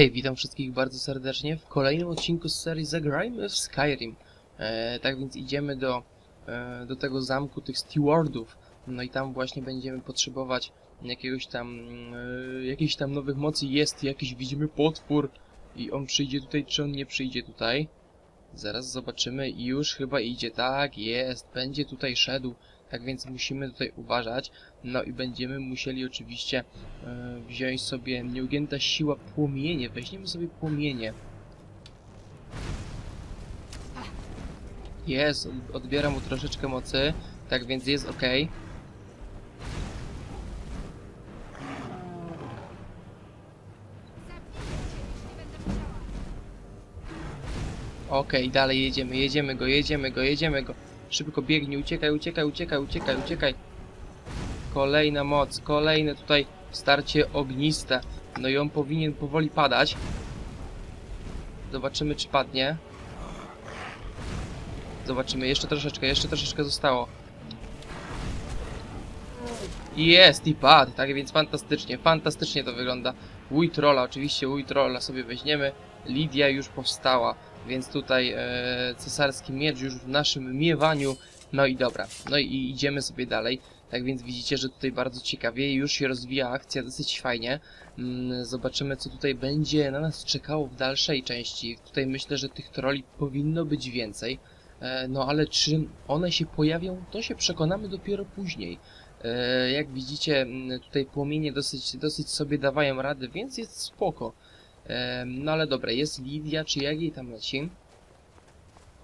Hej, witam wszystkich bardzo serdecznie w kolejnym odcinku z serii Zagrajmy w Skyrim. E, tak więc idziemy do, e, do tego zamku tych stewardów. No i tam właśnie będziemy potrzebować jakiegoś tam, e, jakichś tam nowych mocy. Jest jakiś, widzimy potwór i on przyjdzie tutaj, czy on nie przyjdzie tutaj. Zaraz zobaczymy i już chyba idzie. Tak, jest, będzie tutaj szedł. Tak więc musimy tutaj uważać. No i będziemy musieli oczywiście e, wziąć sobie nieugięta siła płomienie. Weźmiemy sobie płomienie. Jest, od- odbiera mu troszeczkę mocy. Tak więc jest ok. Okej, dalej jedziemy, jedziemy go, jedziemy go, jedziemy go. Szybko biegnij, uciekaj, uciekaj, uciekaj, uciekaj, uciekaj. Kolejna moc, kolejne tutaj starcie ogniste. No i on powinien powoli padać. Zobaczymy, czy padnie. Zobaczymy, jeszcze troszeczkę, jeszcze troszeczkę zostało. Jest i padł, tak więc fantastycznie, fantastycznie to wygląda. Łój trolla, oczywiście łój trolla sobie weźmiemy. Lidia już powstała, więc tutaj e, cesarski miecz już w naszym miewaniu. No i dobra, no i idziemy sobie dalej. Tak więc widzicie, że tutaj bardzo ciekawie już się rozwija akcja dosyć fajnie. Mm, Zobaczymy, co tutaj będzie na nas czekało w dalszej części. Tutaj myślę, że tych troli powinno być więcej. E, No ale czy one się pojawią, to się przekonamy dopiero później. E, Jak widzicie, mm, tutaj płomienie dosyć, dosyć sobie dawają radę, więc jest spoko. E, No ale dobra, jest Lidia, czy jak jej tam leci?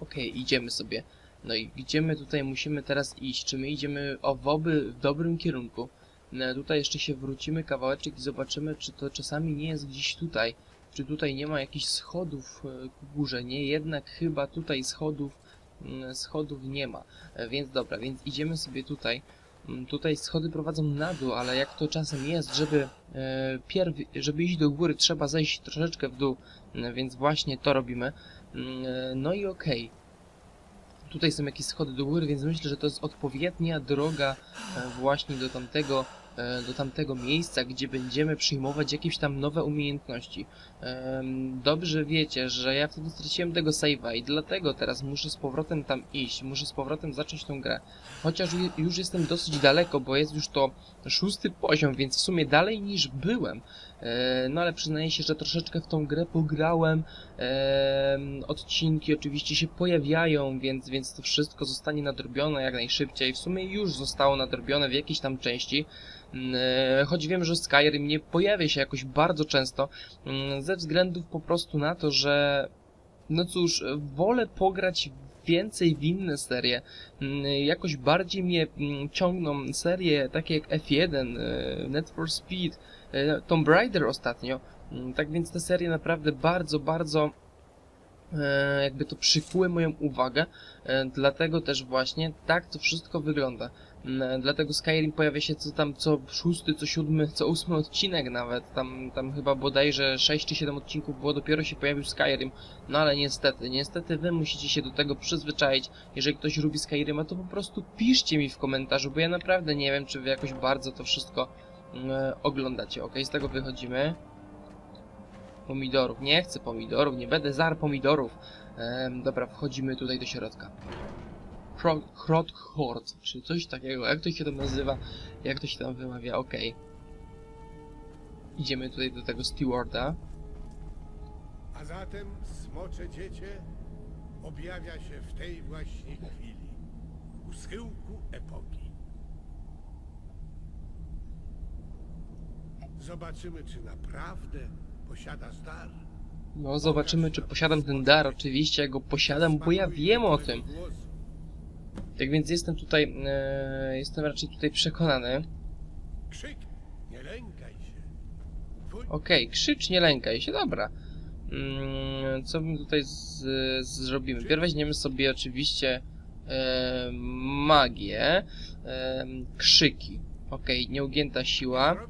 Okej, idziemy sobie. No i gdzie my tutaj musimy teraz iść? Czy my idziemy o woby w dobrym kierunku? No, tutaj jeszcze się wrócimy kawałeczek i zobaczymy, czy to czasami nie jest gdzieś tutaj. Czy tutaj nie ma jakichś schodów e, ku górze? Nie, jednak chyba tutaj schodów, mm, schodów nie ma. E, Więc dobra, więc idziemy sobie tutaj. Mm, Tutaj schody prowadzą na dół, ale jak to czasem jest, żeby e, pierw, żeby iść do góry, trzeba zejść troszeczkę w dół, więc właśnie to robimy. Mm, No i okej. Tutaj są jakieś schody do góry, więc myślę, że to jest odpowiednia droga e, właśnie do tamtego, e, do tamtego miejsca, gdzie będziemy przyjmować jakieś tam nowe umiejętności. Dobrze wiecie, że ja wtedy straciłem tego save'a i dlatego teraz muszę z powrotem tam iść, muszę z powrotem zacząć tą grę. Chociaż ju- już jestem dosyć daleko, bo jest już to szósty poziom, więc w sumie dalej niż byłem. E, No ale przyznaję się, że troszeczkę w tą grę pograłem. Em, Odcinki oczywiście się pojawiają, więc, więc to wszystko zostanie nadrobione jak najszybciej. W sumie już zostało nadrobione w jakiejś tam części. Mm, e, Choć wiem, że Skyrim nie pojawia się jakoś bardzo często, mm, ze względów po prostu na to, że no cóż, wolę pograć więcej w inne serie. Mm, Jakoś bardziej mnie ciągną serie takie jak F1, e, Net for Speed, Tomb Raider ostatnio. Mm, Tak więc te serie naprawdę bardzo, bardzo e, jakby to przykuły moją uwagę, e, dlatego też właśnie tak to wszystko wygląda. Mm, Dlatego Skyrim pojawia się co tam co szósty, co siódmy, co ósmy odcinek nawet. Tam, tam chyba bodajże 6 czy 7 odcinków było, dopiero się pojawił Skyrim. No ale niestety, niestety wy musicie się do tego przyzwyczaić. Jeżeli ktoś lubi Skyrima, to po prostu piszcie mi w komentarzu, bo ja naprawdę nie wiem, czy wy jakoś bardzo to wszystko oglądacie. Ok, z tego wychodzimy. Pomidorów. Nie chcę pomidorów, nie będę zar pomidorów. Em, dobra, wchodzimy tutaj do środka. Hro- Hrothort, czy coś takiego. Jak to się tam nazywa? Jak to się tam wymawia? Okej. Idziemy tutaj do tego stewarda. A zatem smocze dziecię objawia się w tej właśnie chwili, u schyłku epoki. Zobaczymy, czy naprawdę posiadasz dar. No, zobaczymy, czy posiadam ten dar. Oczywiście, ja go posiadam, bo ja wiem o tym. Tak więc jestem tutaj, e, jestem raczej tutaj przekonany. Krzyk, nie lękaj się. Okej, krzycz, nie lękaj się, dobra. Mm, co my tutaj z, z, zrobimy? Pierw weźmiemy sobie oczywiście e, magię, e, krzyki. Okej, nieugięta siła.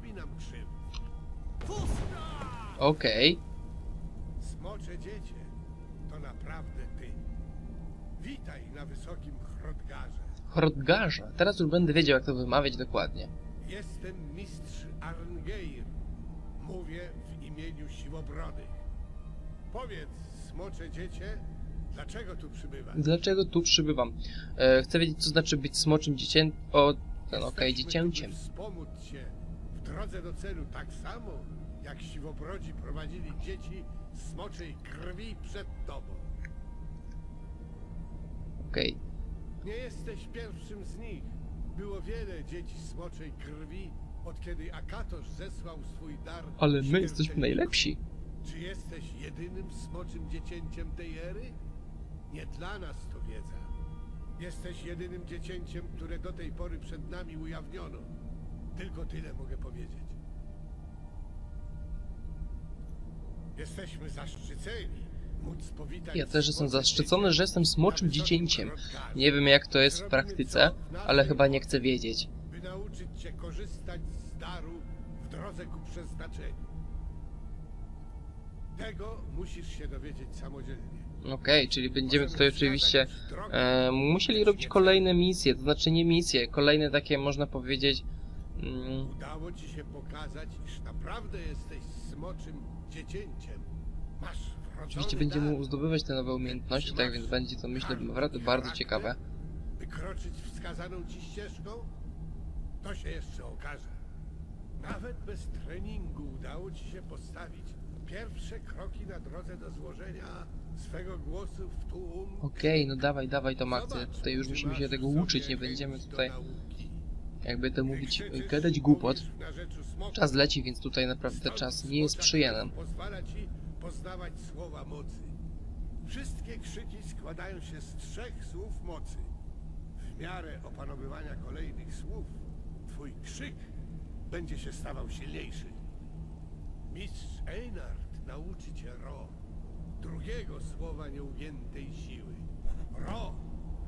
Okej, Smocze dziecię, to naprawdę ty. Witaj na wysokim Hrodgarze. Hrodgarza. Teraz już będę wiedział, jak to wymawiać dokładnie. Jestem mistrz Arngeir. Mówię w imieniu Siłobrodych. Powiedz, smocze dziecię, dlaczego tu przybywasz? Dlaczego tu przybywam? E, chcę wiedzieć, co znaczy być smoczym dziecię... O, ten okej, Jesteśmy dziecięciem. by Wspomóc cię w drodze do celu tak samo, jak siwobrodzi prowadzili dzieci smoczej krwi przed tobą. Okej. Nie jesteś pierwszym z nich. Było wiele dzieci smoczej krwi, od kiedy Akatosz zesłał swój dar. Ale my śmiertelnikom. jesteśmy najlepsi. Czy jesteś jedynym smoczym dziecięciem tej ery? Nie dla nas to wiedza. Jesteś jedynym dziecięciem, które do tej pory przed nami ujawniono. Tylko tyle mogę powiedzieć. Jesteśmy zaszczyceni móc powitać Ja też jestem zaszczycony, że jestem smoczym dziecięciem. Nie wiem, jak to jest w praktyce, ale chyba nie chcę wiedzieć. by nauczyć cię korzystać z daru w drodze ku przeznaczeniu. Tego musisz się dowiedzieć samodzielnie. Okej, czyli będziemy tutaj oczywiście e, musieli robić kolejne misje, to znaczy nie misje, kolejne takie można powiedzieć... Mm, Udało ci się pokazać, iż naprawdę jesteś smoczym dziecięciem. Masz oczywiście będziemy dar, zdobywać te nowe umiejętności, tak więc będzie to myślę naprawdę bardzo ciekawe. by kroczyć wskazaną ci ścieżką? To się jeszcze okaże. Nawet bez treningu udało ci się postawić pierwsze kroki na drodze do złożenia swego głosu w tłum. Okej, no dawaj, dawaj Zobacz, tutaj już musimy się tego uczyć, nie będziemy tutaj. Jakby to mówić, gadać głupot. Czas leci, więc tutaj naprawdę czas nie jest przyjemny. Pozwala ci poznawać słowa mocy. Wszystkie krzyki składają się z trzech słów mocy. W miarę opanowywania kolejnych słów, twój krzyk będzie się stawał silniejszy. Mistrz Einard nauczy cię Ro, drugiego słowa nieugiętej siły. Ro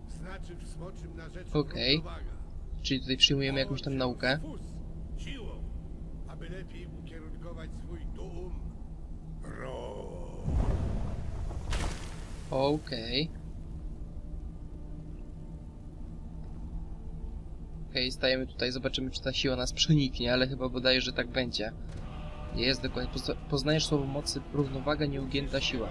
znaczy w smoczym narzeczu Okej. równowaga. Czyli tutaj przyjmujemy jakąś tam naukę. Siłą, aby lepiej ukierunkować swój dum. Okej. Okej, stajemy tutaj, zobaczymy czy ta siła nas przeniknie, ale chyba bodajże, że tak będzie. Jest dokładnie, Pozna- poznajesz słowo mocy, równowaga, nieugięta siła.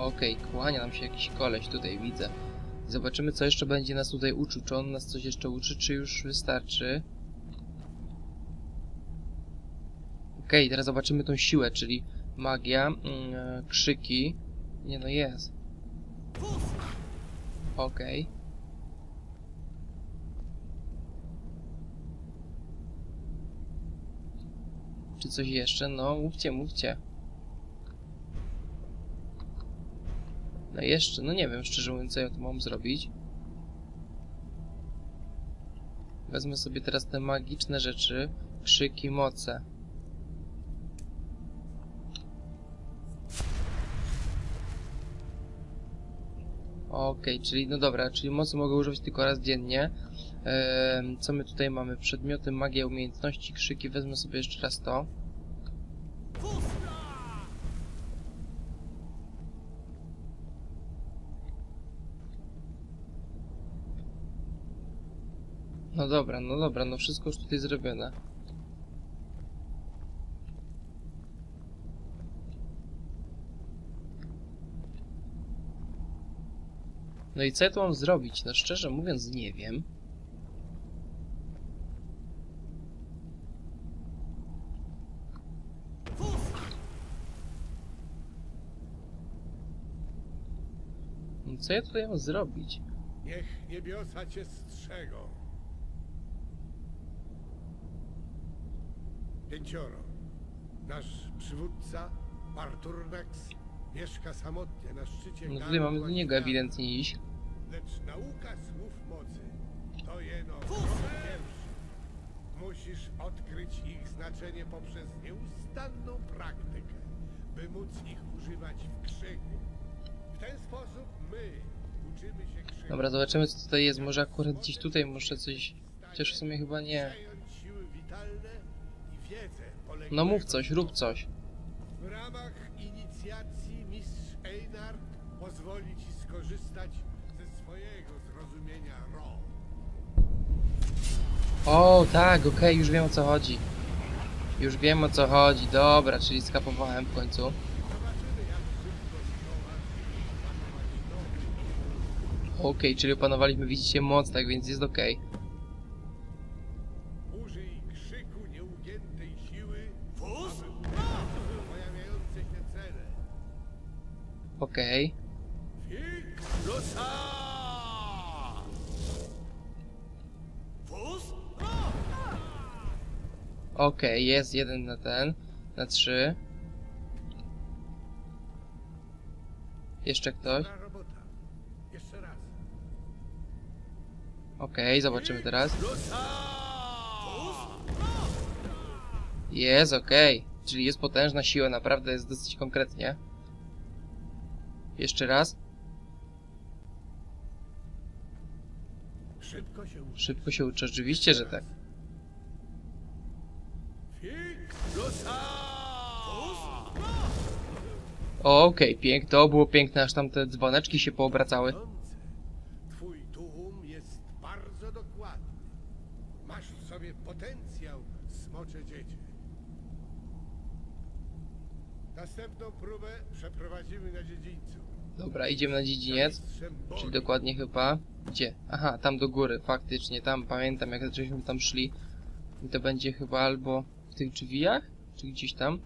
Okej, kłania nam się jakiś koleś, tutaj widzę. Zobaczymy co jeszcze będzie nas tutaj uczył, czy on nas coś jeszcze uczy, czy już wystarczy. Okej, teraz zobaczymy tą siłę, czyli magia, e, krzyki. Nie no jest. Okej. Czy coś jeszcze? No, mówcie, mówcie. No jeszcze, no nie wiem, szczerze mówiąc, co ja tu mam zrobić. Wezmę sobie teraz te magiczne rzeczy, krzyki, moce. Okej, czyli no dobra, czyli mocy mogę używać tylko raz dziennie. Ehm, co my tutaj mamy? Przedmioty, magia, umiejętności, krzyki. Wezmę sobie jeszcze raz to. No dobra, no dobra, no wszystko już tutaj zrobione. No i co ja tu mam zrobić? No szczerze mówiąc nie wiem. No co ja tutaj mam zrobić? Niech niebiosa cię strzegą. Pięcioro. Nasz przywódca, Arturnax, mieszka samotnie na szczycie No tutaj mamy do niego ewidentnie iść. Lecz nauka słów mocy to jeno. Musisz odkryć ich znaczenie poprzez nieustanną praktykę, by móc ich używać w krzyku. W ten sposób my uczymy się krzyku. Dobra, zobaczymy co tutaj jest. Może akurat gdzieś tutaj muszę coś... Chociaż w sumie chyba nie. No mów coś, rób coś. w ramach inicjacji mistrz Einard pozwoli ci skorzystać ze swojego zrozumienia Ro. O, tak, okej, już wiem o co chodzi. Już wiem o co chodzi, dobra, czyli skapowałem w końcu. Okej, czyli opanowaliśmy, widzicie, moc, tak więc jest okej. Użyj Okej. Wóz? Okej, jest jeden na ten, na trzy. Jeszcze ktoś? Okej, zobaczymy teraz. Jest, okej. Czyli jest potężna siła, naprawdę jest dosyć konkretnie. Jeszcze raz. Szybko się uczy. Szybko się uczy, oczywiście, że tak. Okej, pięknie, to było piękne, aż tam te dzwoneczki się poobracały. Twój tłum jest bardzo dokładny. Masz w sobie potencjał smocze dziecię. Następną próbę przeprowadzimy na dziedzińcu. Dobra, idziemy na dziedziniec. Czyli dokładnie chyba... Gdzie? Aha, tam do góry, faktycznie, tam pamiętam jak żeśmy tam szli. I to będzie chyba albo w tych drzwiach, czy gdzieś tam.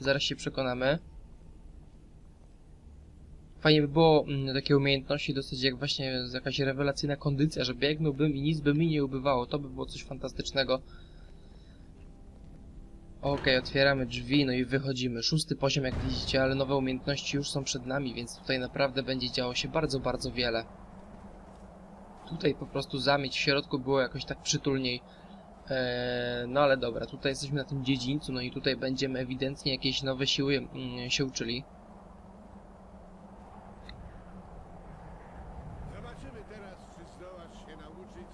Zaraz się przekonamy. Fajnie by było mm, takie umiejętności dostać jak właśnie jakaś rewelacyjna kondycja, że biegnąłbym i nic by mi nie ubywało. To by było coś fantastycznego. Okej, otwieramy drzwi, no i wychodzimy. Szósty poziom, jak widzicie, ale nowe umiejętności już są przed nami, więc tutaj naprawdę będzie działo się bardzo, bardzo wiele. Tutaj po prostu zamieć w środku było jakoś tak przytulniej. Eee, no ale dobra, tutaj jesteśmy na tym dziedzińcu, no i tutaj będziemy ewidentnie jakieś nowe siły mm, się uczyli. Zobaczymy teraz, czy zdołasz się nauczyć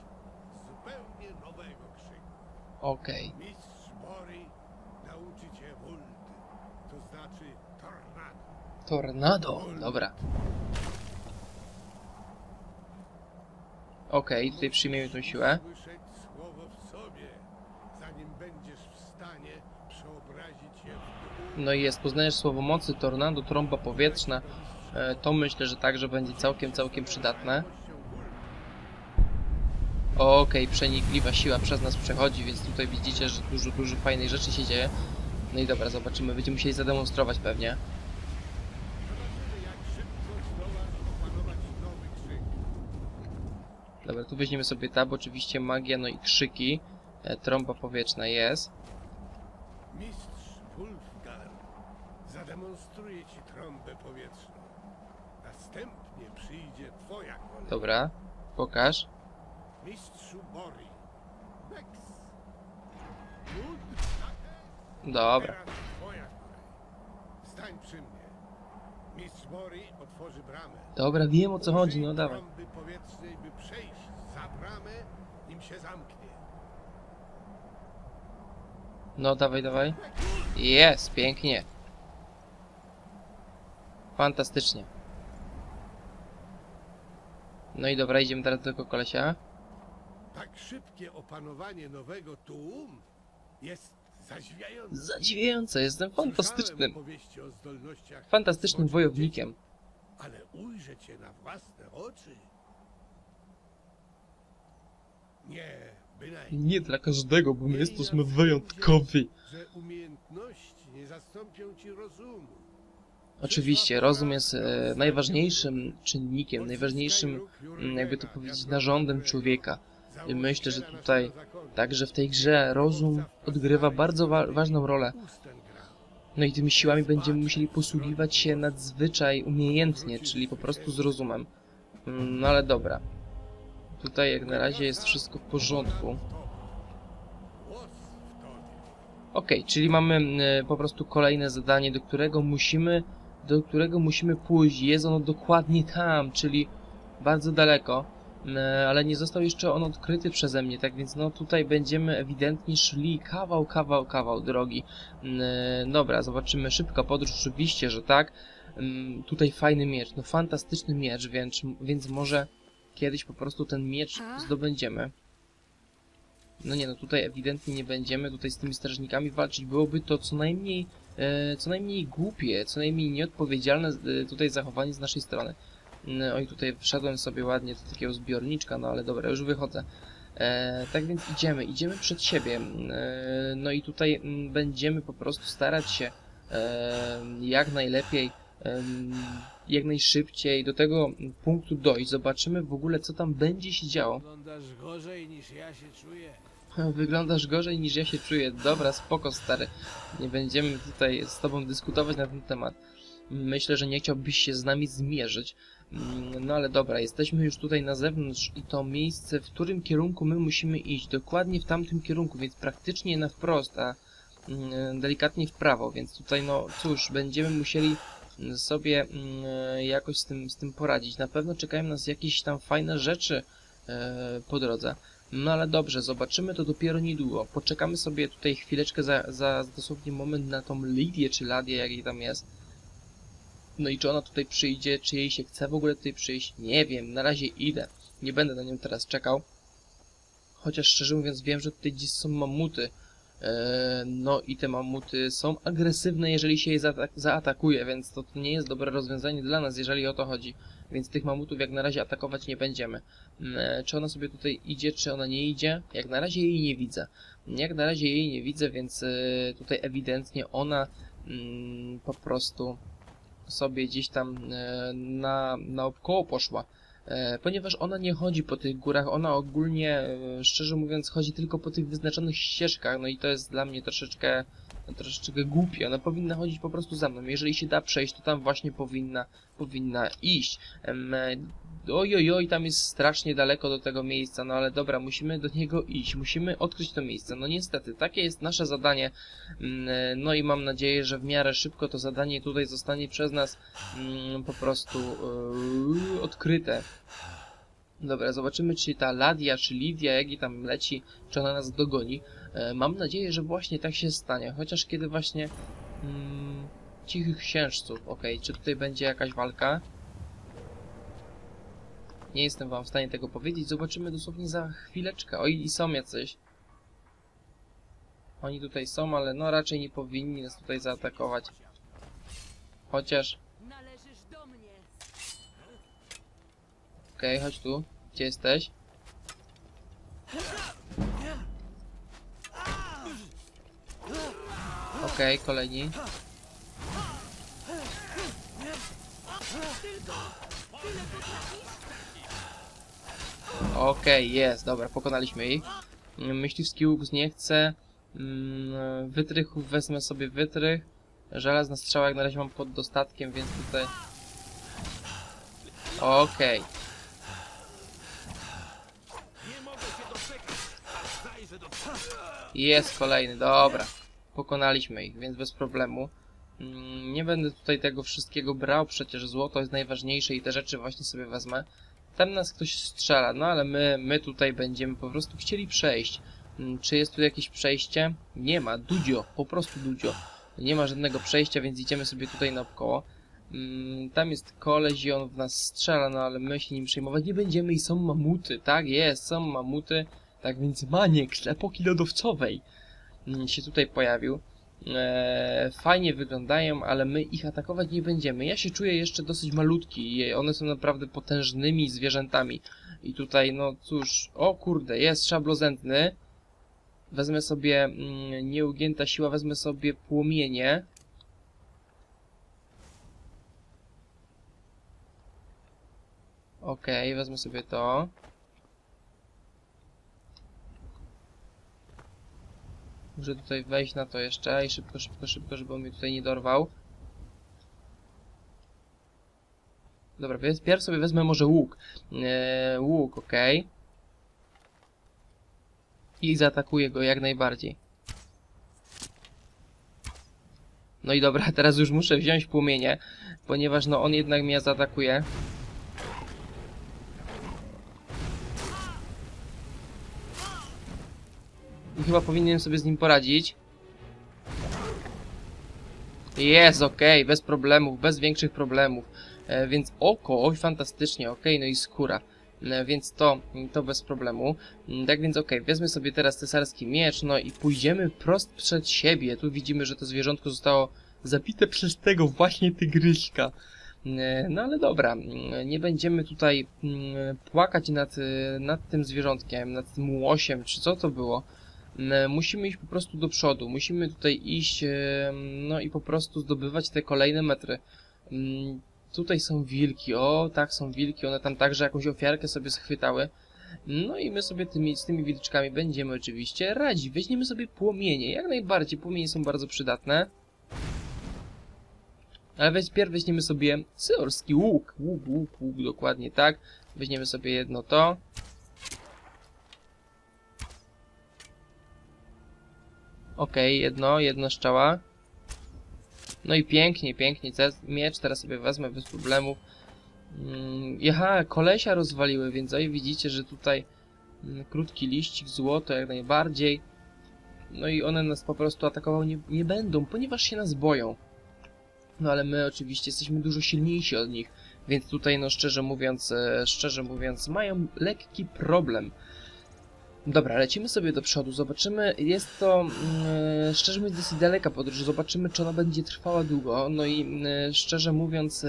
zupełnie nowego krzyku. Okej, Mistrz Bori nauczy cię Wuld, to znaczy tornado. dobra. Okej, tutaj przyjmiemy tą siłę. No i jest, poznajesz słowo mocy, tornado, trąba powietrzna. E, to myślę, że także będzie całkiem, całkiem przydatne. Okej, przenikliwa siła przez nas przechodzi, więc tutaj widzicie, że dużo, dużo fajnej rzeczy się dzieje. No i dobra, zobaczymy, będziemy musieli zademonstrować pewnie. Zobaczymy, jak szybko zdołasz opanować nowy krzyk. Dobra, tu weźmiemy sobie tab, oczywiście magia, no i krzyki. E, trąba powietrzna jest. Mistrz Wulfgar zademonstruje ci trąbę powietrzną. Następnie przyjdzie twoja kolej. Dobra, pokaż. Mistrzu Bori. Dobra. Stań przy mnie. Mistrz Bori otworzy bramę. dobra, wiem o co chodzi, no dawaj. trąby powietrznej, by przejść za bramę, nim się zamknie. No dawaj, dawaj. Jest, pięknie. Fantastycznie. No i dobra, idziemy teraz do tego kolesia. Tak szybkie opanowanie nowego tuum jest zadziwiające. Zadziwiające, jestem fantastycznym, fantastycznym wojownikiem. Ale ujrzę cię na własne oczy. Nie. Nie dla każdego, bo my jesteśmy wyjątkowi. Umiejętności nie zastąpią ci rozumu. Oczywiście, rozum jest e, najważniejszym czynnikiem, najważniejszym, mm, jakby to powiedzieć, narządem człowieka. I myślę, że tutaj Także w tej grze rozum odgrywa bardzo wa ważną rolę. No i tymi siłami będziemy musieli posługiwać się nadzwyczaj umiejętnie, czyli po prostu z rozumem. Mm, No ale dobra. Tutaj jak na razie jest wszystko w porządku. Okej, czyli mamy mm, po prostu kolejne zadanie, do którego musimy, do którego musimy pójść. Jest ono dokładnie tam, czyli bardzo daleko, ale nie został jeszcze on odkryty przeze mnie, tak więc no tutaj będziemy ewidentnie szli kawał, kawał, kawał drogi. Mm, Dobra, zobaczymy szybka podróż, oczywiście, że tak. Tutaj fajny miecz, no fantastyczny miecz, więc, więc może kiedyś po prostu ten miecz zdobędziemy. No nie, no tutaj ewidentnie nie będziemy tutaj z tymi strażnikami walczyć. Byłoby to co najmniej, e, co najmniej głupie, co najmniej nieodpowiedzialne e, tutaj zachowanie z naszej strony. No i tutaj wszedłem sobie ładnie do takiego zbiorniczka, no ale dobra, już wychodzę. E, tak więc idziemy, idziemy przed siebie. E, no i tutaj mm, będziemy po prostu starać się e, jak najlepiej, em, jak najszybciej do tego punktu dojść. Zobaczymy w ogóle, co tam będzie się działo. Wyglądasz gorzej niż ja się czuję. Wyglądasz gorzej niż ja się czuję. Dobra, spoko stary. Nie będziemy tutaj z tobą dyskutować na ten temat. Myślę, że nie chciałbyś się z nami zmierzyć. Mm, No ale dobra, jesteśmy już tutaj na zewnątrz i to miejsce, w którym kierunku my musimy iść. Dokładnie w tamtym kierunku, więc praktycznie na wprost, a mm, delikatnie w prawo. Więc tutaj no cóż, będziemy musieli sobie mm, jakoś z tym, z tym poradzić. Na pewno czekają nas jakieś tam fajne rzeczy e, po drodze. No ale dobrze, zobaczymy to dopiero niedługo. Poczekamy sobie tutaj chwileczkę za, za dosłownie moment na tą Lidię czy Ladię, jak jej tam jest. No i czy ona tutaj przyjdzie, czy jej się chce w ogóle tutaj przyjść, nie wiem, na razie idę. Nie będę na nią teraz czekał. Chociaż szczerze mówiąc wiem, że tutaj gdzieś są mamuty. Eee, no i te mamuty są agresywne, jeżeli się je zaatak zaatakuje, więc to nie jest dobre rozwiązanie dla nas, jeżeli o to chodzi. Więc tych mamutów jak na razie atakować nie będziemy. Eee, czy ona sobie tutaj idzie, czy ona nie idzie? Jak na razie jej nie widzę. Jak na razie jej nie widzę, więc e, tutaj ewidentnie ona mm, po prostu sobie gdzieś tam e, na, naokoło poszła. E, ponieważ ona nie chodzi po tych górach, ona ogólnie, e, szczerze mówiąc, chodzi tylko po tych wyznaczonych ścieżkach, no i to jest dla mnie troszeczkę, troszeczkę głupie. Ona powinna chodzić po prostu za mną. Jeżeli się da przejść, to tam właśnie powinna, powinna iść. Em, e, Oj, oj, oj, tam jest strasznie daleko do tego miejsca, no ale dobra, musimy do niego iść, musimy odkryć to miejsce. No niestety, takie jest nasze zadanie, Mm, no i mam nadzieję, że w miarę szybko to zadanie tutaj zostanie przez nas mm, po prostu yy, odkryte. Dobra, zobaczymy czy ta Ladia, czy Lidia, jak i tam leci, czy ona nas dogoni. E, mam nadzieję, że właśnie tak się stanie, chociaż kiedy właśnie... Mm, cichych księżców, okej, czy tutaj będzie jakaś walka? Nie jestem wam w stanie tego powiedzieć, zobaczymy dosłownie za chwileczkę. Oj, i są jacyś. Oni tutaj są, ale no raczej nie powinni nas tutaj zaatakować. Chociaż... Okej, chodź tu. Gdzie jesteś? Okej, kolejni. Okej, jest, dobra, pokonaliśmy ich. Mm, Myśliwski łuk nie chce. Mm, Wytrychów wezmę sobie wytrych. Żelazna strzała jak na razie mam pod dostatkiem, więc tutaj... Okej. Jest kolejny, dobra. Pokonaliśmy ich, więc bez problemu. Mm, Nie będę tutaj tego wszystkiego brał, przecież złoto jest najważniejsze i te rzeczy właśnie sobie wezmę. Tam nas ktoś strzela, no ale my, my tutaj będziemy po prostu chcieli przejść. Mm, Czy jest tu jakieś przejście? Nie ma, Dudzio, po prostu Dudzio. Nie ma żadnego przejścia, więc idziemy sobie tutaj naokoło. Mm, Tam jest koleś i on w nas strzela, no ale my się nim przejmować nie będziemy i są mamuty, tak jest, są mamuty. Tak więc maniek z epoki lodowcowej mm, się tutaj pojawił. Eee, fajnie wyglądają, ale my ich atakować nie będziemy. Ja się czuję jeszcze dosyć malutki i one są naprawdę potężnymi zwierzętami. I tutaj, no cóż, o kurde, jest szablozętny. Wezmę sobie mm, nieugięta siła, wezmę sobie płomienie. Okej, wezmę sobie to. Muszę tutaj wejść na to jeszcze i szybko, szybko, szybko, żeby on mnie tutaj nie dorwał. Dobra, więc pierw sobie wezmę może łuk. Eee, łuk, okej. I zaatakuję go jak najbardziej. No i dobra, teraz już muszę wziąć płomienie, ponieważ no on jednak mnie zaatakuje. Chyba powinienem sobie z nim poradzić. Jest, okej, bez problemów, bez większych problemów. E, więc oko, oj, fantastycznie, okej, no i skóra. e, więc to, to bez problemu. Mm, Tak więc okej, wezmę sobie teraz cesarski miecz, no i pójdziemy prost przed siebie. Tu widzimy, że to zwierzątko zostało zabite przez tego właśnie tygryśka. E, No ale dobra, mm, nie będziemy tutaj mm, płakać nad, e, nad tym zwierzątkiem, nad tym łosiem, czy co to było. Musimy iść po prostu do przodu, musimy tutaj iść, no i po prostu zdobywać te kolejne metry. Mm, Tutaj są wilki, o tak są wilki, one tam także jakąś ofiarkę sobie schwytały. No i my sobie tymi, z tymi wilczkami będziemy oczywiście radzić. Weźmiemy sobie płomienie, jak najbardziej, płomienie są bardzo przydatne. Ale weź, pierw weźmiemy sobie syorski łuk, łuk, łuk, łuk, dokładnie tak. Weźmiemy sobie jedno to. Okej, jedno, jedno szczała. No i pięknie, pięknie. Miecz teraz sobie wezmę bez problemów. Mm, Aha, kolesia rozwaliły, więc oj widzicie, że tutaj mm, krótki liścik, złoto jak najbardziej. No i one nas po prostu atakowały nie, nie będą, ponieważ się nas boją. No ale my oczywiście jesteśmy dużo silniejsi od nich, więc tutaj no szczerze mówiąc, e, szczerze mówiąc mają lekki problem. Dobra, lecimy sobie do przodu, zobaczymy, jest to, mm, szczerze mówiąc, dosyć daleka podróż, zobaczymy, czy ona będzie trwała długo, no i mm, szczerze mówiąc, e,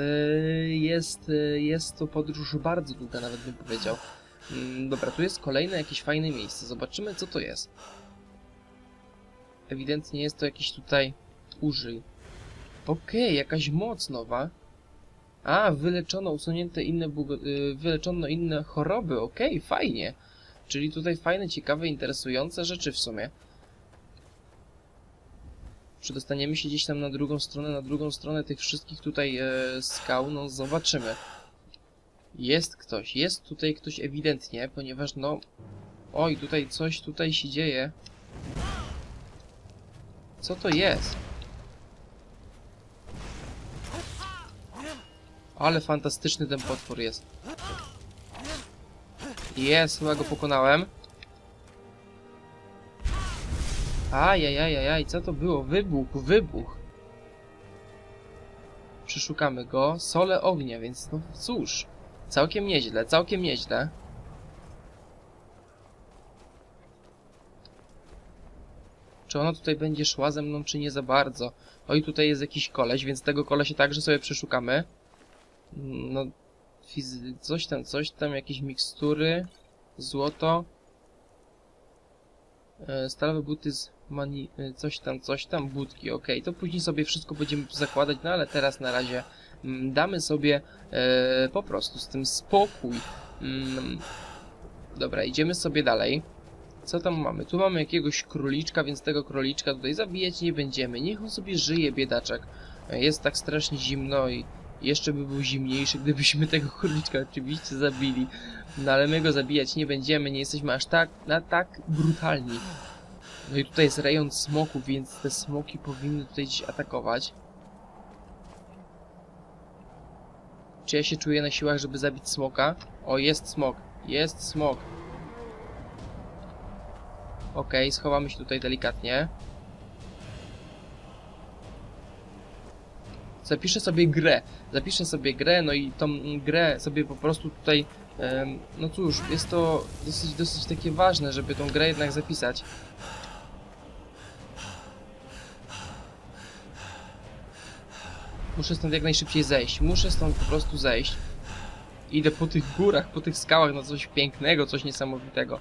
jest, jest to podróż bardzo długa, nawet bym powiedział. Mm, Dobra, tu jest kolejne jakieś fajne miejsce, zobaczymy, co to jest. Ewidentnie jest to jakiś tutaj użyj. Okej, jakaś moc nowa. A, wyleczono, usunięte inne, y, wyleczono inne choroby, okej, fajnie. Czyli tutaj fajne, ciekawe, interesujące rzeczy w sumie. Przedostaniemy się gdzieś tam na drugą stronę, na drugą stronę tych wszystkich tutaj e, skał, no zobaczymy. Jest ktoś, jest tutaj ktoś ewidentnie, ponieważ no... Oj, tutaj coś tutaj się dzieje. Co to jest? Ale fantastyczny ten potwór jest. Jest, chyba go pokonałem. Ajajajajaj, co to było? Wybuch, wybuch. Przeszukamy go. Sole ognia, więc no cóż. Całkiem nieźle, całkiem nieźle. Czy ona tutaj będzie szła ze mną, czy nie za bardzo? Oj, tutaj jest jakiś koleś, więc tego kolesia także sobie przeszukamy. No, fizy... coś tam, coś tam, jakieś mikstury, złoto, e, stalowe buty z mani... e, coś tam, coś tam, budki, ok, to później sobie wszystko będziemy zakładać, no ale teraz na razie mm, damy sobie e, po prostu z tym spokój. Mm, dobra, idziemy sobie dalej. Co tam mamy? Tu mamy jakiegoś króliczka, więc tego króliczka tutaj zabijać nie będziemy. Niech on sobie żyje, biedaczek. E, Jest tak strasznie zimno i jeszcze by był zimniejszy, gdybyśmy tego króliczka oczywiście zabili. No ale my go zabijać nie będziemy, nie jesteśmy aż tak, na tak brutalni. No i tutaj jest rejon smoków, więc te smoki powinny tutaj gdzieś atakować. Czy ja się czuję na siłach, żeby zabić smoka? O, jest smok. Jest smok. Okej, schowamy się tutaj delikatnie. Zapiszę sobie grę. Zapiszę sobie grę, no i tą grę sobie po prostu tutaj... no cóż, jest to dosyć, dosyć takie ważne, żeby tą grę jednak zapisać. Muszę stąd jak najszybciej zejść. Muszę stąd po prostu zejść. Idę po tych górach, po tych skałach na coś pięknego, coś niesamowitego.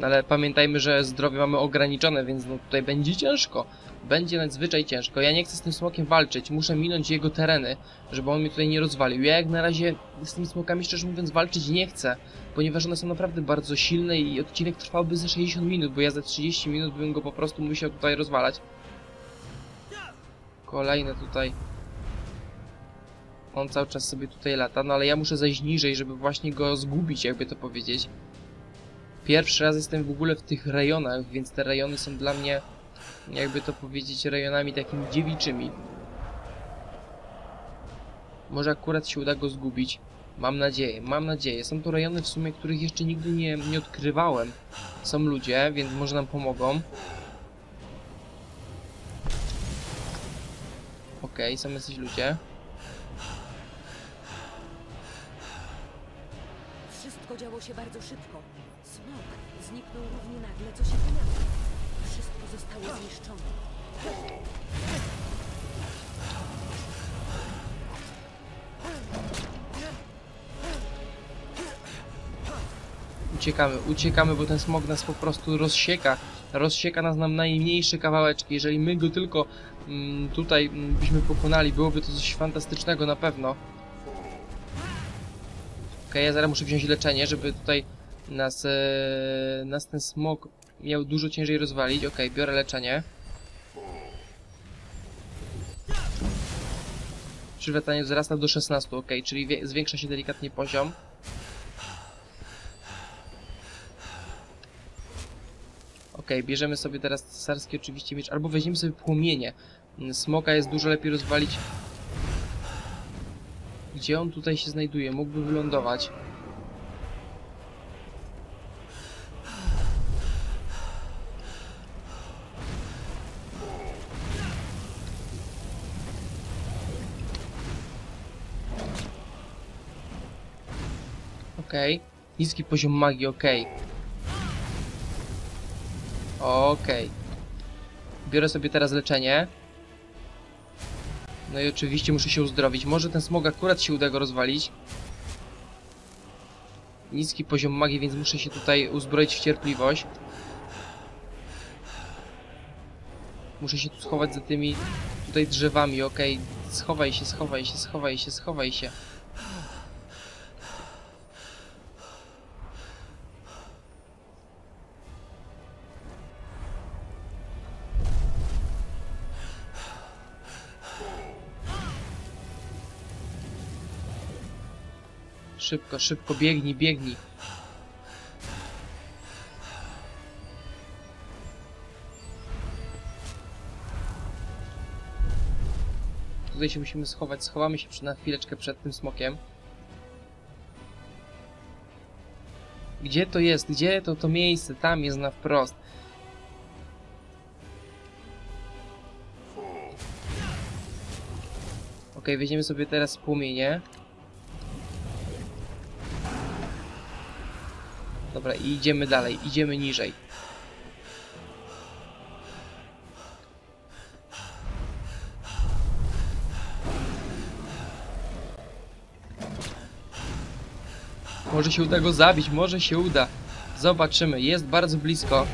No ale pamiętajmy, że zdrowie mamy ograniczone, więc no tutaj będzie ciężko. Będzie nadzwyczaj ciężko. Ja nie chcę z tym smokiem walczyć, muszę minąć jego tereny, żeby on mnie tutaj nie rozwalił. Ja jak na razie z tymi smokami szczerze mówiąc walczyć nie chcę, ponieważ one są naprawdę bardzo silne i odcinek trwałby ze 60 minut, bo ja za 30 minut bym go po prostu musiał tutaj rozwalać. Kolejne tutaj. On cały czas sobie tutaj lata, no ale ja muszę zejść niżej, żeby właśnie go zgubić, jakby to powiedzieć. Pierwszy raz jestem w ogóle w tych rejonach, więc te rejony są dla mnie, jakby to powiedzieć, rejonami takimi dziewiczymi. Może akurat się uda go zgubić. Mam nadzieję, mam nadzieję. Są to rejony w sumie, których jeszcze nigdy nie, nie odkrywałem. Są ludzie, więc może nam pomogą. Okej, są jacyś ludzie. Wszystko podziało się bardzo szybko. Smok zniknął równie nagle, co się pojawił. Wszystko zostało zniszczone. Uciekamy, uciekamy, bo ten smog nas po prostu rozsieka. Rozsieka nas na najmniejsze kawałeczki. Jeżeli my go tylko mm, tutaj mm, byśmy pokonali, byłoby to coś fantastycznego na pewno. Ja zaraz muszę wziąć leczenie, żeby tutaj nas, e, nas ten smog miał dużo ciężej rozwalić. Okej, biorę leczenie. Przywracanie wzrasta do 16, ok, czyli zwiększa się delikatnie poziom. Ok, bierzemy sobie teraz cesarski oczywiście miecz, albo weźmiemy sobie płomienie. Smoka jest dużo lepiej rozwalić. Gdzie on tutaj się znajduje? Mógłby wylądować. Okej. Niski poziom magii, okej. Okej. Biorę sobie teraz leczenie. No i oczywiście muszę się uzdrowić. Może ten smog akurat się uda go rozwalić. Niski poziom magii, więc muszę się tutaj uzbroić w cierpliwość. Muszę się tu schować za tymi tutaj drzewami, okej. Schowaj się, schowaj się, schowaj się, schowaj się. Szybko, szybko, biegnij, biegnij. Tutaj się musimy schować, schowamy się na chwileczkę przed tym smokiem. Gdzie to jest? Gdzie to to miejsce? Tam jest na wprost. Ok, weźmiemy sobie teraz płomienie. Dobra, i idziemy dalej, idziemy niżej. Może się uda go zabić, może się uda. Zobaczymy, jest bardzo blisko.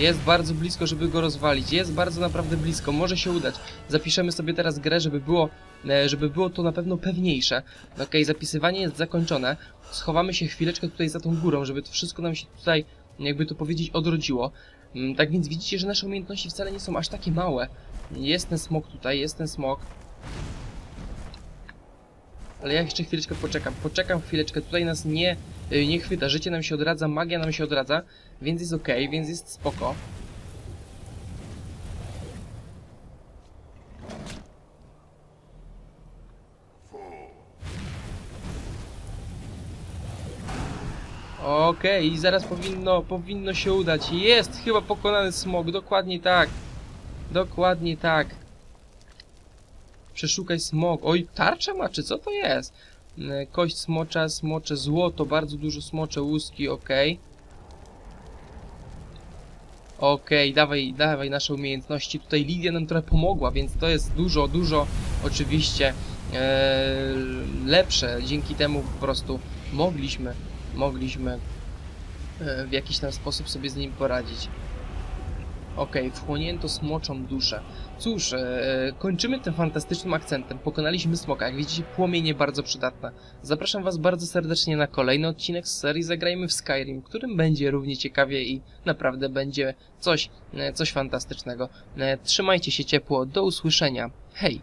Jest bardzo blisko, żeby go rozwalić. Jest bardzo naprawdę blisko. Może się udać. Zapiszemy sobie teraz grę, żeby było, e, żeby było to na pewno pewniejsze. Ok, zapisywanie jest zakończone. Schowamy się chwileczkę tutaj za tą górą, żeby to wszystko nam się tutaj, jakby to powiedzieć, odrodziło. Mm, Tak więc widzicie, że nasze umiejętności wcale nie są aż takie małe. Jest ten smok tutaj, jest ten smok. Ale ja jeszcze chwileczkę poczekam. Poczekam chwileczkę, tutaj nas nie, y, nie chwyta. Życie nam się odradza, magia nam się odradza, więc jest ok, więc jest spoko. Okej, i zaraz powinno, powinno się udać. Jest chyba pokonany smok, dokładnie tak. Dokładnie tak. Przeszukaj smok. Oj, tarcza ma, czy co to jest? E, Kość smocza, smocze, złoto, bardzo dużo smocze, łuski, okej. Okej, dawaj, dawaj nasze umiejętności. Tutaj Lidia nam trochę pomogła, więc to jest dużo, dużo oczywiście e, lepsze. Dzięki temu po prostu mogliśmy, mogliśmy e, w jakiś tam sposób sobie z nim poradzić. Okej, wchłonięto smoczą duszę. Cóż, e, kończymy tym fantastycznym akcentem. Pokonaliśmy smoka. Jak widzicie, płomienie bardzo przydatne. Zapraszam Was bardzo serdecznie na kolejny odcinek z serii Zagrajmy w Skyrim, którym będzie równie ciekawie i naprawdę będzie coś, e, coś fantastycznego. E, trzymajcie się ciepło. Do usłyszenia. Hej!